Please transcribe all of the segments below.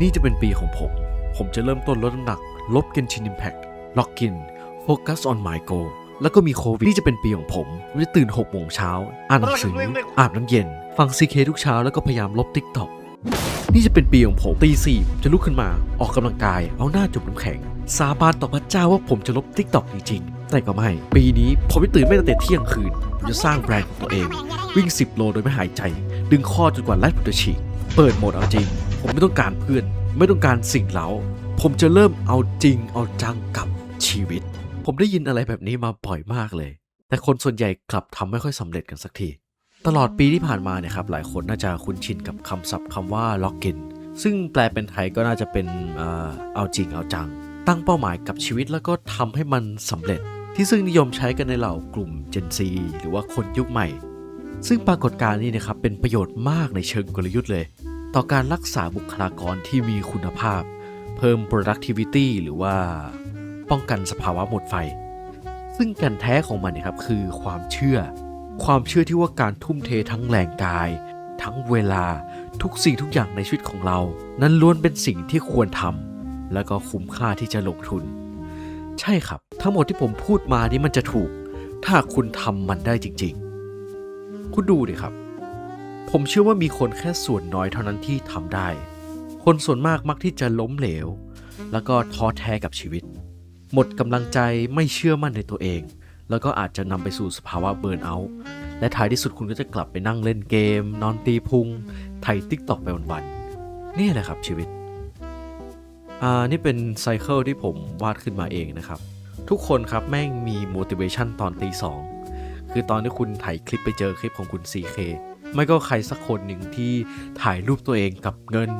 นี่จะเป็นปีของผม ผมจะเริ่มต้นลดน้ำหนัก ลบเกนชินอิมแพคล็อกกินโฟกัสออนไมโกแล้วก็มีโควิดนี่จะเป็นปีของผมผมจะตื่น6โมงเช้าอ่านหนังสืออาบน้ำเย็น ฟังซีเคทุกเช้าแล้วก็พยายามลบทิกตอกนี่จะเป็นปีของผมตีสี่ผมจะลุกขึ้นมาออกกำลังกาย เอาหน้าจุ่มน้ำแข็ง สาบานต่อพระเจ้าว่าผมจะลบทิกตอกจริงๆแต่ก็ไม่ ปีนี้ผมจะตื่นไม่ตั้งแต่เที่ยงคืน ผมจะสร้างแบรนด์ของตัวเอง วิ่ง 10 โลโดยไม่หายใจ ดึงข้อจนกว่าไลฟ์ผมจะฉีกเปิดโหมดเอาจริง ผมไม่ต้องการเพื่อน ไม่ต้องการสิ่งเล้าผมจะเริ่มเอาจริงเอาจังกับชีวิต ผมได้ยินอะไรแบบนี้มาบ่อยมากเลย แต่คนส่วนใหญ่กลับทำไม่ค่อยสำเร็จกันสักที ตลอดปีที่ผ่านมาเนี่ยครับหลายคนน่าจะคุ้นชินกับคำศัพท์คำว่าล็อกกินซึ่งแปลเป็นไทยก็น่าจะเป็นเอาจริงเอาจัง ตั้งเป้าหมายกับชีวิตแล้วก็ทำให้มันสำเร็จ ที่ซึ่งนิยมใช้กันในเหล่ากลุ่ม Gen Z หรือว่าคนยุคใหม่ ซึ่งปรากฏการณ์นี้นะครับเป็นประโยชน์มากในเชิงกลยุทธ์เลย ต่อการรักษาบุคลากรที่มีคุณภาพ เพิ่ม productivity หรือว่าป้องกันสภาวะหมดไฟ ซึ่งแกันแท้ของมันเนี่ยครับคือความเชื่อ ความเชื่อที่ว่าการทุ่มเททั้งแรงกาย ทั้งเวลาทุกสิ่งทุกอย่างในชีวิตของเรา นั้นล้วนเป็นสิ่งที่ควรทำและก็คุ้มค่าที่จะลงทุน ใช่ครับ ทั้งหมดที่ผมพูดมานี้มันจะถูก ถ้าคุณทำมันได้จริง ๆ คุณดูดิครับ ผมเชื่อว่ามีคนแค่ส่วนน้อยเท่านั้นที่ทำได้ คนส่วนมากมักที่จะล้มเหลว แล้วก็ท้อแท้กับชีวิต หมดกำลังใจไม่เชื่อมั่นในตัวเอง แล้วก็อาจจะนำไปสู่สภาวะเบิร์นเอาท์และท้ายที่สุดคุณก็จะกลับไปนั่งเล่นเกม นอนตีพุงไถติ๊กตอกไปวันๆนี่แหละครับชีวิตอ่านี่เป็นไซเคิลที่ผมวาดขึ้นมาเองนะครับ ทุกคนครับแม่งมี motivation ตอนตีสองคือตอนที่คุณถ่ายคลิปไปเจอคลิปของคุณ 4K ไม่ก็ใครสักคนหนึ่งที่ถ่ายรูปตัวเองกับเงิน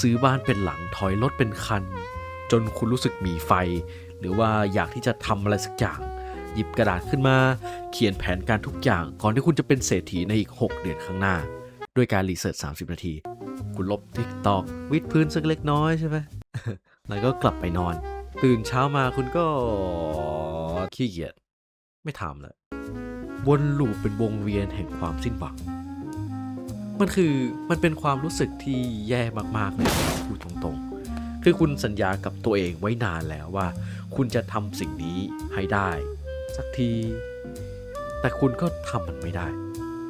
ซื้อบ้านเป็นหลังถอยรถเป็นคัน จนคุณรู้สึกมีไฟ หรือว่าอยากที่จะทำอะไรสักอย่าง หยิบกระดาษขึ้นมา เขียนแผนการทุกอย่างก่อนที่คุณจะเป็นเศรษฐีในอีก 6 เดือนข้างหน้า ด้วยการรีเสิร์ช30 นาที คุณลบทิกตอกวิดพื้นสักเล็กน้อยใช่ไหมแล้วก็กลับไปนอน ตื่นเช้ามาคุณก็ขี้เกียจไม่ทำแล้ววนลูปเป็นวงเวียนแห่งความสิ้นหวัง มันคือมันเป็นความรู้สึกที่แย่มากๆเลยพูดตรงๆ คือคุณสัญญากับตัวเองไว้นานแล้วว่า คุณจะทำสิ่งนี้ให้ได้ สักที แต่คุณก็ทำมันไม่ได้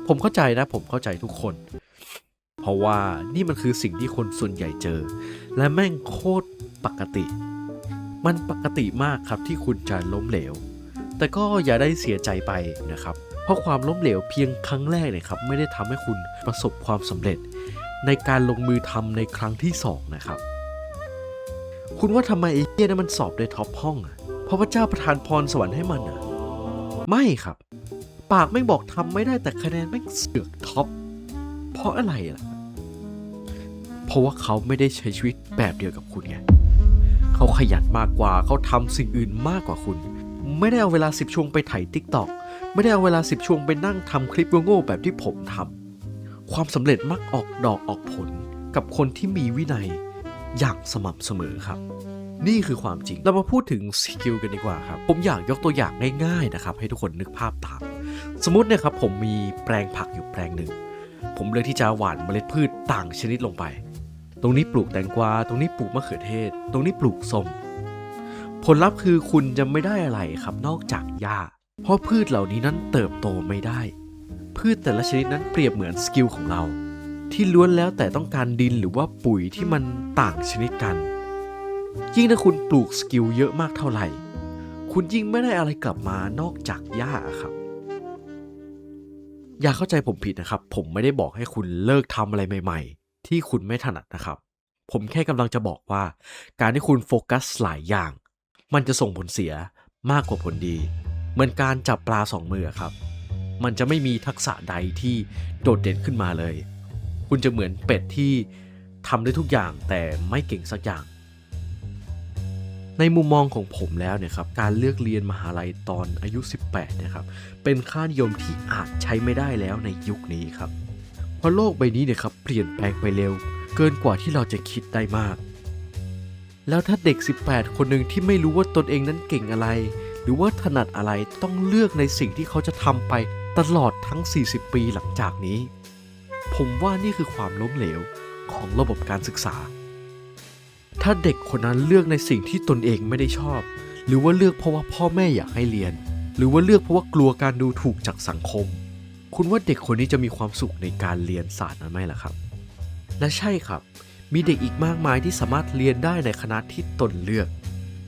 ผมเข้าใจนะผมเข้าใจทุกคน เพราะว่านี่มันคือสิ่งที่คนส่วนใหญ่เจอ และแม่งโคตรปกติ มันปกติมากครับที่คุณจะล้มเหลว แต่ก็อย่าได้เสียใจไปนะครับ เพราะความล้มเหลวเพียงครั้งแรกเนี่ยครับไม่ได้ทำให้คุณประสบความสำเร็จ ในการลงมือทำในครั้งที่สองนะครับ คุณว่าทำไมไอ้เหี้ยนั้นมันสอบได้ท็อปห้องอะเพราะพระเจ้าประทานพรสวรรค์ให้มันอะไม่ครับ ปากไม่บอกทำไม่ได้แต่คะแนนไม่งเสือกท็อปเพราะอะไรล่ะ เพราะว่าเขาไม่ได้ใช้ชีวิตแบบเดียวกับคุณไงเขาขยันมากกว่าเขาทำสิ่งอื่นมากกว่าคุณ ไม่ได้เอาเวลา10ช่วงไปไถติ๊กตอกไม่ได้เอาเวลา10ช่วงไปนั่งทำคลิปโง่ๆแบบที่ผมทำความสำเร็จมักออกดอกออกผลกับคนที่มีวินัยอย่างสม่ำเสมอครับ นี่คือความจริงเรามาพูดถึงสกิลกันดีกว่าครับ ผมอยากยกตัวอย่างง่ายๆนะครับ ให้ทุกคนนึกภาพตาม สมมติเนี่ยครับผมมีแปลงผักอยู่แปลงหนึ่ง ผมเลือกที่จะหว่านเมล็ดพืชต่างชนิดลงไป ตรงนี้ปลูกแตงกวา ตรงนี้ปลูกมะเขือเทศ ตรงนี้ปลูกส้ม ผลลัพธ์คือคุณจะไม่ได้อะไรครับนอกจากหญ้า เพราะพืชเหล่านี้นั้นเติบโตไม่ได้ พืชแต่ละชนิดนั้นเปรียบเหมือนสกิลของเรา ที่ล้วนแล้วแต่ต้องการดินหรือว่าปุ๋ยที่มันต่างชนิดกัน ยิ่งถ้าคุณปลูกสกิลเยอะมากเท่าไหร่ คุณยิ่งไม่ได้อะไรกลับมานอกจากหญ้าครับ อย่าเข้าใจผมผิดนะครับ ผมไม่ได้บอกให้คุณเลิกทำอะไรใหม่ ๆ ที่คุณไม่ถนัดนะครับ ผมแค่กำลังจะบอกว่า การที่คุณโฟกัสหลายอย่าง มันจะส่งผลเสียมากกว่าผลดี เหมือนการจับปลาสองมือครับ มันจะไม่มีทักษะใดที่โดดเด่นขึ้นมาเลย คุณจะเหมือนเป็ดที่ทำได้ทุกอย่างแต่ไม่เก่งสักอย่าง ในมุมมองของผมแล้วเนี่ยครับการเลือกเรียนมหาลัยตอนอายุ 18เนี่ยครับเป็นค่านิยมที่อาจใช้ไม่ได้แล้วในยุคนี้ครับ เพราะโลกใบนี้เนี่ยครับเปลี่ยนแปลงไปเร็ว เกินกว่าที่เราจะคิดได้มาก แล้วถ้าเด็ก 18 คนหนึ่งที่ไม่รู้ว่าตนเองนั้นเก่งอะไร หรือว่าถนัดอะไรต้องเลือกในสิ่งที่เขาจะทำไปตลอดทั้ง 40 ปีหลังจากนี้ ผมว่านี่คือความล้มเหลวของระบบการศึกษา ถ้าเด็กคนนั้นเลือกในสิ่งที่ตนเองไม่ได้ชอบ หรือว่าเลือกเพราะว่าพ่อแม่อยากให้เรียน หรือว่าเลือกเพราะว่ากลัวการดูถูกจากสังคม คุณว่าเด็กคนนี้จะมีความสุขในการเรียนศาสตร์นั้นไหมล่ะครับ และใช่ครับ มีเด็กอีกมากมายที่สามารถเรียนได้ในคณะที่ตนเลือก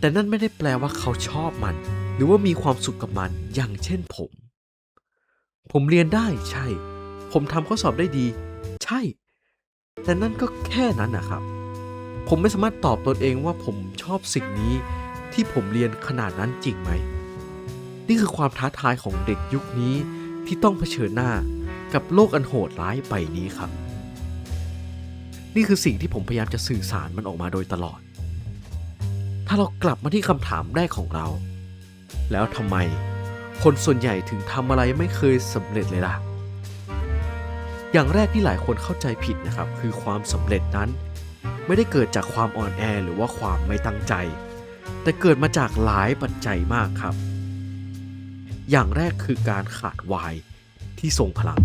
แต่นั่นไม่ได้แปลว่าเขาชอบมัน หรือว่ามีความสุขกับมันอย่างเช่นผม ผมเรียนได้ใช่ ผมทำข้อสอบได้ดี ใช่ แต่นั่นก็แค่นั้นนะครับ ผมไม่สามารถตอบตนเองว่าผมชอบสิ่งนี้ที่ผมเรียนขนาดนั้นจริงไหม นี่คือความท้าทายของเด็กยุคนี้ที่ต้องเผชิญหน้ากับโลกอันโหดร้ายใบนี้ครับ นี่คือสิ่งที่ผมพยายามจะสื่อสารมันออกมาโดยตลอด ถ้าเรากลับมาที่คำถามแรกของเรา แล้วทำไมคนส่วนใหญ่ถึงทำอะไรไม่เคยสำเร็จเลยล่ะ อย่างแรกที่หลายคนเข้าใจผิดนะครับ คือความสำเร็จนั้น ไม่ได้เกิดจากความอ่อนแอหรือว่าความไม่ตั้งใจ แต่เกิดมาจากหลายปัจจัยมากครับ อย่างแรกคือการขาดวายที่ทรงพลัง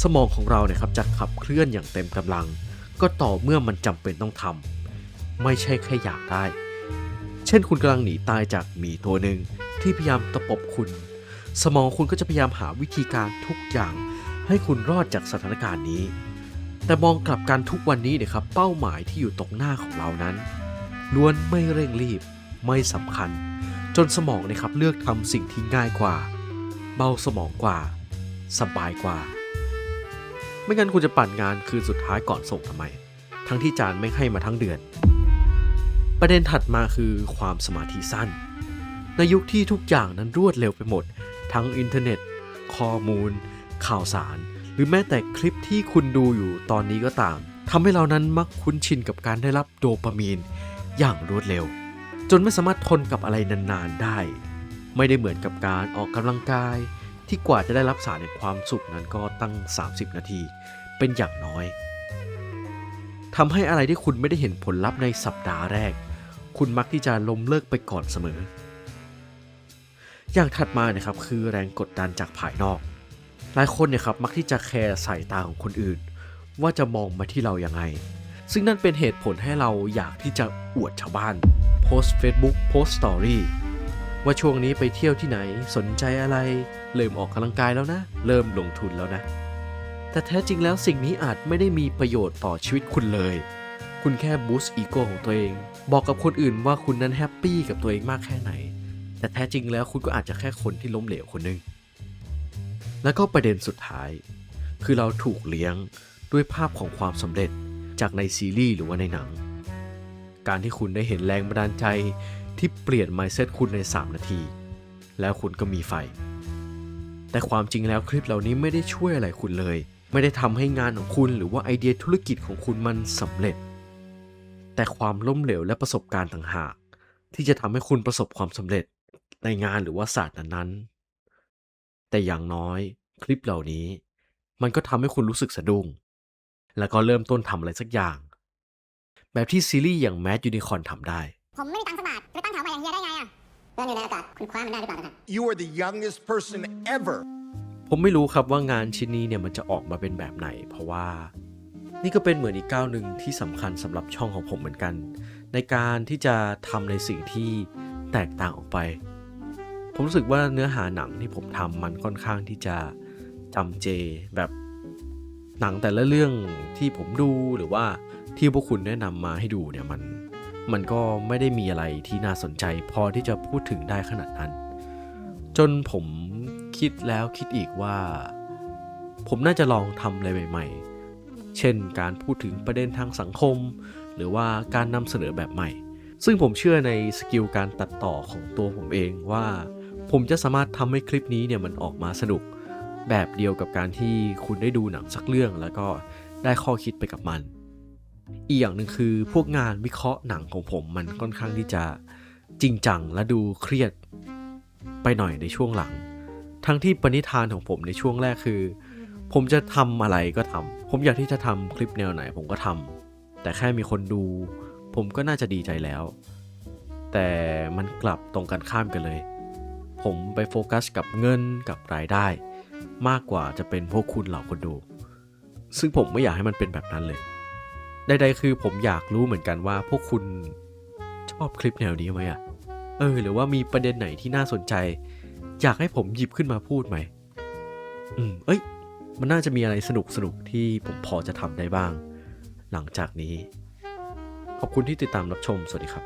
สมองของเราเนี่ยครับจะขับเคลื่อนอย่างเต็มกำลัง ก็ต่อเมื่อมันจำเป็นต้องทำไม่ใช่แค่อยากได้ เช่นคุณกำลังหนีตายจากหมีตัวหนึ่งที่พยายามตะปบคุณ สมองคุณก็จะพยายามหาวิธีการทุกอย่าง ให้คุณรอดจากสถานการณ์นี้ แต่มองกลับกันทุกวันนี้เนี่ยครับเป้าหมายที่อยู่ตรงหน้าของเรานั้นล้วนไม่เร่งรีบไม่สำคัญ จนสมองเนะครับเลือกทำสิ่งที่ง่ายกว่า เบาสมองกว่า สบายกว่า ไม่งั้นคุณจะปั่นงานคืนสุดท้ายก่อนส่งทำไม ทั้งที่จานไม่ให้มาทั้งเดือน ประเด็นถัดมาคือความสมาธิสั้น ในยุคที่ทุกอย่างนั้นรวดเร็วไปหมด ทั้งอินเทอร์เน็ต ข้อมูล ข่าวสาร หรือแม้แต่คลิปที่คุณดูอยู่ตอนนี้ก็ตามทำให้เรานั้นมักคุ้นชินกับการได้รับโดปามีน อย่างรวดเร็ว จนไม่สามารถทนกับอะไรนานๆได้ ไม่ได้เหมือนกับการออกกำลังกาย ที่กว่าจะได้รับสารในความสุขนั้นก็ตั้ง 30 นาที เป็นอย่างน้อยทำให้อะไรที่คุณไม่ได้เห็นผลลัพธ์ในสัปดาห์แรก คุณมักที่จะล้มเลิกไปก่อนเสมอ อย่างถัดมาเนี่ยครับคือแรงกดดันจากภายนอก หลายคนเนี่ยครับมักที่จะแคร์สายตาของคนอื่น ว่าจะมองมาที่เราอยัางไง ซึ่งนั่นเป็นเหตุผลให้เราอยากที่จะอวดชาวบ้านโพสต์ Facebook โพสต์สตอรี่ ว่าช่วงนี้ไปเที่ยวที่ไหนสนใจอะไร เริ่มออกกำลังกายแล้วนะ เริ่มลงทุนแล้วนะ แต่แท้จริงแล้วสิ่งนี้อาจไม่ได้มีประโยชน์ต่อชีวิตคุณเลย คุณแค่บูสต์อีโก้ของตัวเอง บอกกับคนอื่นว่าคุณนั้นแฮปปี้กับตัวเองมากแค่ไหน แต่แท้จริงแล้วคุณก็อาจจะแค่คนที่ล้มเหลวคนหนึ่งแล้วก็ประเด็นสุดท้าย คือเราถูกเลี้ยงด้วยภาพของความสำเร็จจากในซีรีส์หรือว่าในหนัง การที่คุณได้เห็นแรงบันดาลใจ ที่เปลี่ยน mindset คุณใน 3 นาที แล้วคุณก็มีไฟ แต่ความจริงแล้วคลิปเหล่านี้ไม่ได้ช่วยอะไรคุณเลย ไม่ได้ทำให้งานของคุณหรือว่าไอเดียธุรกิจของคุณมันสำเร็จ แต่ความล้มเหลวและประสบการณ์ต่างหาก ที่จะทำให้คุณประสบความสำเร็จในงานหรือว่าศาสตร์นั้นๆ แต่อย่างน้อยคลิปเหล่านี้ มันก็ทำให้คุณรู้สึกสะดุ้ง แล้วก็เริ่มต้นทำอะไรสักอย่าง แบบที่ซีรีส์อย่างแม d ยูนิคอนทำได้ ผมไม่มีตังค์สกบาทจะไปตั้งแถวใหม่อย่างเฮียได้ไงอะเรื่องอยู่ในอากาศคุณคว้ามันได้หรือเปล่านะครับ You are the youngest person ever ผมไม่รู้ครับว่างานชิ้นนี้เนี่ยมันจะออกมาเป็นแบบไหน เพราะว่านี่ก็เป็นเหมือนอีกก้าวหนึ่งที่สำคัญสำหรับช่องของผมเหมือนกัน ในการที่จะทำในสิ่งที่แตกต่างออกไป ผมรู้สึกว่าเนื้อหาหนังที่ผมทำมันค่อนข้างที่จะจำเจแบบหนังแต่ละเรื่องที่ผมดูหรือว่าที่พวกคุณแนะนำมาให้ดูเนี่ยมัน มันก็ไม่ได้มีอะไรที่น่าสนใจ พอที่จะพูดถึงได้ขนาดนั้น จนผมคิดแล้วคิดอีกว่า ผมน่าจะลองทำอะไรใหม่ๆ เช่นการพูดถึงประเด็นทางสังคม หรือว่าการนำเสนอแบบใหม่ ซึ่งผมเชื่อในสกิลการตัดต่อของตัวผมเองว่า ผมจะสามารถทำให้คลิปนี้เนี่ยมันออกมาสนุก แบบเดียวกับการที่คุณได้ดูหนังสักเรื่องแล้วก็ได้ข้อคิดไปกับมัน อีกอย่างหนึ่งคือพวกงานวิเคราะห์หนังของผมมันค่อนข้างที่จะจริงจังและดูเครียดไปหน่อยในช่วงหลัง ทั้งที่ปณิธานของผมในช่วงแรกคือ ผมจะทำอะไรก็ทำผมอยากที่จะทำคลิปแนวไหนผมก็ทำแต่แค่มีคนดู ผมก็น่าจะดีใจแล้ว แต่มันกลับตรงกันข้ามกันเลย ผมไปโฟกัสกับเงินกับรายได้ มากกว่าจะเป็นพวกคุณเหล่าคนดู ซึ่งผมไม่อยากให้มันเป็นแบบนั้นเลย ใดๆคือผมอยากรู้เหมือนกันว่าพวกคุณชอบคลิปแนวนี้ไหมอะเออ หรือว่ามีประเด็นไหนที่น่าสนใจ อยากให้ผมหยิบขึ้นมาพูดไหม อืม เอ้ย มันน่าจะมีอะไรสนุกสนุกๆที่ผมพอจะทำได้บ้าง หลังจากนี้ ขอบคุณที่ติดตามรับชม สวัสดีครับ